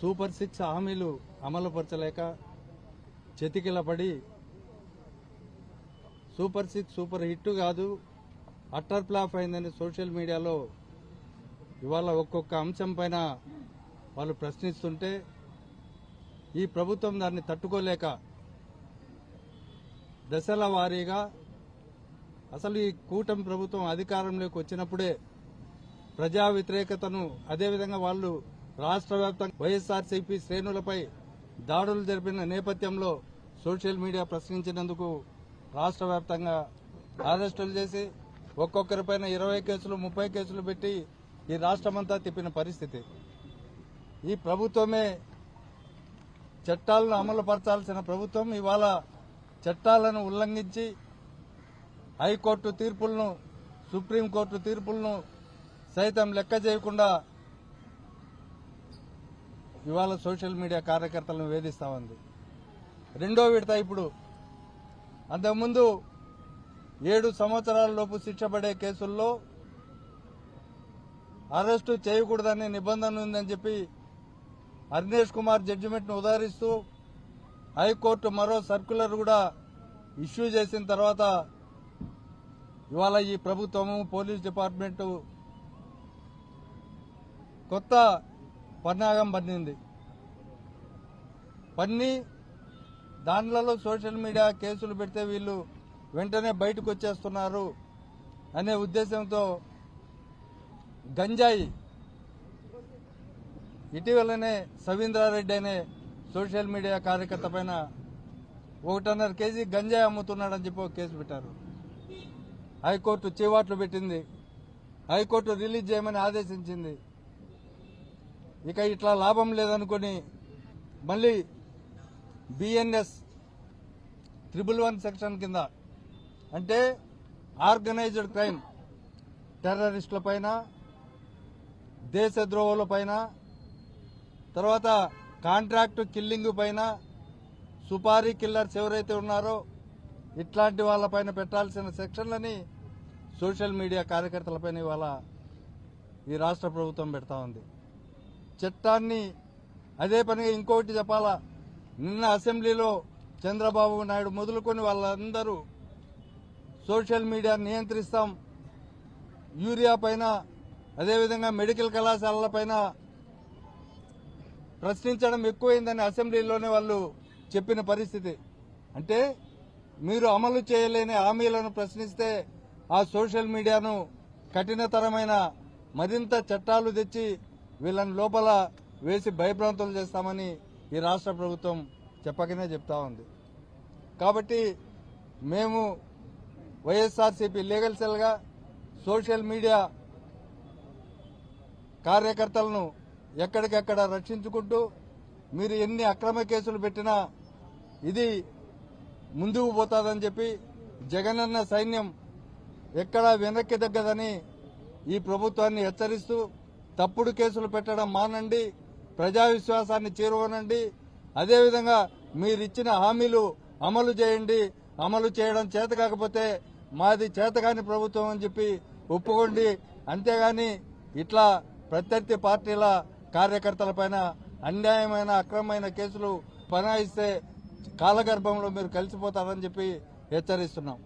Super six హామీలు అమలుపరచలేక చెతికిలపడి సూపర్ సిక్స్ సూపర్ హిట్ కాదు అట్టర్ ఫ్లాప్ అయిందని సోషల్ మీడియాలో ఇవాళ ఒక్కొక్క అంశం పైన వాళ్ళు ప్రశ్నిస్తుంటే ఈ ప్రభుత్వం దాన్ని తట్టుకోలేక దశల వారీగా అసలు ఈ కూటమి ప్రభుత్వం అధికారంలోకి వచ్చినప్పుడే ప్రజా వ్యతిరేకతను అదేవిధంగా వాళ్ళు రాష్ట్ర వ్యాప్తంగా వైఎస్ఆర్సీపీ శ్రేణులపై దాడులు జరిపిన నేపథ్యంలో సోషల్ మీడియా ప్రశ్నించినందుకు రాష్ట్ర వ్యాప్తంగా అరెస్టులు చేసి ఒక్కొక్కరిపైన ఇరవై కేసులు ముప్పై కేసులు పెట్టి ఈ రాష్ట్రమంతా తిప్పిన పరిస్థితి. ఈ ప్రభుత్వమే చట్టాలను అమలు పరచాల్సిన ప్రభుత్వం. ఇవాళ చట్టాలను ఉల్లంఘించి హైకోర్టు తీర్పులను సుప్రీంకోర్టు తీర్పులను సైతం లెక్క చేయకుండా ఇవాళ సోషల్ మీడియా కార్యకర్తలను వేధిస్తా ఉంది. రెండో విడత ఇప్పుడు. అంతకుముందు ఏడు సంవత్సరాలలోపు శిక్ష పడే కేసుల్లో అరెస్టు చేయకూడదనే నిబంధన ఉందని చెప్పి అర్నేష్ కుమార్ జడ్జిమెంట్ను ఉదాహరిస్తూ హైకోర్టు మరో సర్క్యులర్ కూడా ఇష్యూ చేసిన తర్వాత ఇవాళ ఈ ప్రభుత్వము పోలీస్ డిపార్ట్మెంటు కొత్త పరిణాగం పన్నింది. పన్ని దానిలలో సోషల్ మీడియా కేసులు పెడితే వీళ్ళు వెంటనే బయటకు వచ్చేస్తున్నారు అనే ఉద్దేశంతో గంజాయి ఇటీవలనే సవీంద్రారెడ్డి అనే సోషల్ మీడియా కార్యకర్త పైన ఒకటిన్నర కేజీ గంజాయి అమ్ముతున్నాడని చెప్పి ఒక కేసు పెట్టారు. హైకోర్టు చీవాట్లు పెట్టింది. హైకోర్టు రిలీజ్ చేయమని ఆదేశించింది. ఇక ఇట్లా లాభం లేదనుకొని మళ్ళీ బిఎన్ఎస్ త్రిబుల్ వన్ సెక్షన్ కింద. అంటే ఆర్గనైజ్డ్ క్రైమ్ టెర్రరిస్టుల పైన దేశద్రోహుల పైన తర్వాత కాంట్రాక్ట్ కిల్లింగ్ పైన సుపారీ కిల్లర్స్ ఎవరైతే ఉన్నారో ఇట్లాంటి వాళ్ళపైన పెట్టాల్సిన సెక్షన్లని సోషల్ మీడియా కార్యకర్తలపైన ఇవాళ ఈ రాష్ట్ర ప్రభుత్వం పెడతా ఉంది. చట్టాన్ని అదే పనిగా ఇంకొకటి చెప్పాలా? నిన్న అసెంబ్లీలో చంద్రబాబు నాయుడు మొదలుకొని వాళ్ళందరూ సోషల్ మీడియా నియంత్రిస్తాం. యూరియా పైన అదేవిధంగా మెడికల్ కళాశాలల పైన ప్రశ్నించడం ఎక్కువైందని అసెంబ్లీలోనే వాళ్ళు చెప్పిన పరిస్థితి. అంటే మీరు అమలు చేయలేని హామీలను ప్రశ్నిస్తే ఆ సోషల్ మీడియాను కఠినతరమైన మరింత చట్టాలు తెచ్చి వీళ్ళని లోపల వేసి భయభ్రాంతులు చేస్తామని ఈ రాష్ట్ర ప్రభుత్వం చెప్పకనే చెప్తా ఉంది. కాబట్టి మేము వైఎస్ఆర్సీపీ లీగల్ సెల్గా సోషల్ మీడియా కార్యకర్తలను ఎక్కడికెక్కడ రక్షించుకుంటూ మీరు ఎన్ని అక్రమ కేసులు పెట్టినా ఇది ముందుకు పోతాదని చెప్పి జగనన్న సైన్యం ఎక్కడా వెనక్కి తగ్గదని ఈ ప్రభుత్వాన్ని హెచ్చరిస్తూ తప్పుడు కేసులు పెట్టడం మానండి. ప్రజా విశ్వాసాన్ని చేరువనండి. అదేవిధంగా మీరిచ్చిన హామీలు అమలు చేయండి. అమలు చేయడం చేత కాకపోతే మాది చేతకాని ప్రభుత్వం అని చెప్పి ఒప్పుకోండి. అంతేగాని ఇట్లా ప్రత్యర్థి పార్టీల కార్యకర్తలపైన అన్యాయమైన అక్రమమైన కేసులు పనాయిస్తే కాలగర్భంలో మీరు కలిసిపోతారని చెప్పి హెచ్చరిస్తున్నాం.